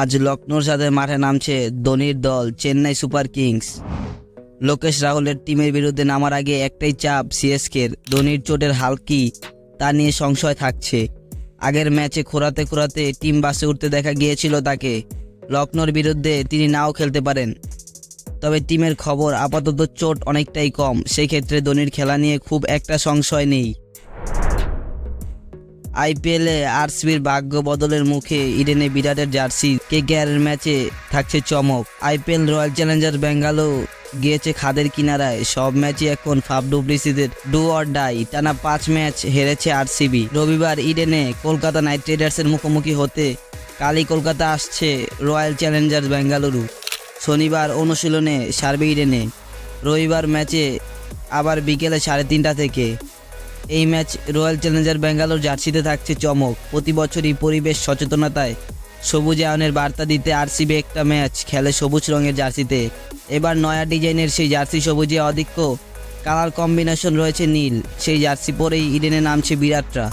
আজ লখনৌর সাথে মাঠে নামছে ধোনির দল, চেন্নাই সুপার কিংস। লোকেশ রাহুলের টিমের বিরুদ্ধে নামার আগে একটাই চাপ সিএসকের, ধোনির চোটের হাল কি তা নিয়ে সংশয় থাকছে। আগের ম্যাচে খোরাতে খোরাতে টিম বাসে উঠতে দেখা গিয়েছিল তাকে। লখনৌর বিরুদ্ধে তিনি নাও খেলতে পারেন। তবে টিমের খবর আপাতত চোট অনেকটাই কম, সেই ক্ষেত্রে ধোনির খেলা নিয়ে খুব একটা সংশয় নেই। আইপিএলে আরসিবির ভাগ্য বদলের মুখে ইডেনে বিরাটের জার্সি। কে কেয়ারের ম্যাচে থাকছে চমক। আইপিএল রয়্যাল চ্যালেঞ্জার বেঙ্গালো গিয়েছে খাদের কিনারায়। সব ম্যাচই এখন ফাফ ডুপ্লিসিদের ডু অর ডাই। টানা পাঁচ ম্যাচ হেরেছে আরসিবি। রবিবার ইডেনে কলকাতা নাইট রাইডার্সের মুখোমুখি হতে কালই কলকাতা আসছে রয়্যাল চ্যালেঞ্জার্স বেঙ্গালুরু শনিবার অনুশীলনে সার্বে ইডেনে। রবিবার ম্যাচে আবার বিকেলে সাড়ে তিনটা থেকে এই ম্যাচ রয়্যাল চ্যালেঞ্জার ব্যাঙ্গালোর জার্সিতে থাকছে চমক। প্রতি বছরই পরিবেশ সচেতনতায় সবুজ আয়নের বার্তা দিতে আরসিবি একটা ম্যাচ খেলে সবুজ রঙের জার্সিতে। এবার নয়া ডিজাইনের সেই জার্সি সবুজে অধিক্য কালার কম্বিনেশন রয়েছে নীল। সেই জার্সি পরেই ইডেনে নামছে বিরাটরা।